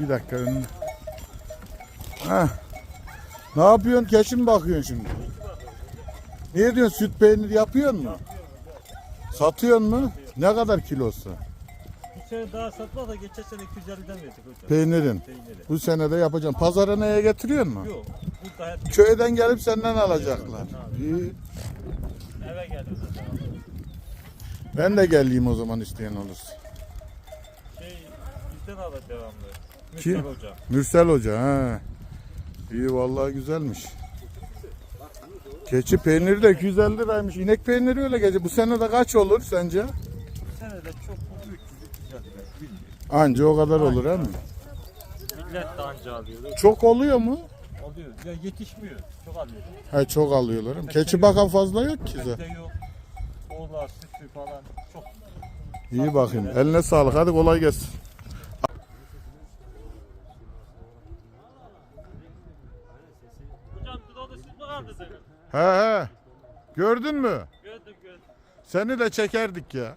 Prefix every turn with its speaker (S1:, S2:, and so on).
S1: Bir dakika önüne. Heh. Ne yapıyorsun? Keçi mi bakıyorsun şimdi? Ne diyorsun? Süt peynir yapıyor mu? Satıyor mu? Ne kadar kilosu?
S2: Bu sene daha satma da geçen sene 250'den verdik hocam.
S1: Peynirin.
S2: Peyniri.
S1: Bu sene de yapacağım. Pazara neye getiriyor mu?
S2: Yok. Bu
S1: Köyden gelip senden alacaklar. İyi.
S2: eve geldi zaten.
S1: Ben de geleyim o zaman isteyen olursa.
S2: Bizden alır devamlı.
S1: Kim?
S2: Müslüm Hoca.
S1: Mürsel Hoca ha. İyi vallahi güzelmiş. Keçi peyniri de 250 liraymış. İnek peyniri öyle gece. Bu sene de kaç olur sence?
S2: Bu sene de çok bu 300 350 bilmiyorum.
S1: Anca o kadar olur he mi?
S2: Millet de anca alıyor.
S1: Çok oluyor mu?
S2: Alıyor. Ya yetişmiyor. Çok alıyor.
S1: He çok alıyorlar. he mi? Keçi bakan fazla yok ki zaten.
S2: Bizde yok. Oğlar, sütü falan çok.
S1: İyi bakayım. Eline sağlık. Hadi kolay gelsin.
S2: Kaldı senin?
S1: He he. Gördün mü?
S2: Gördüm gördüm.
S1: Seni de çekerdik ya.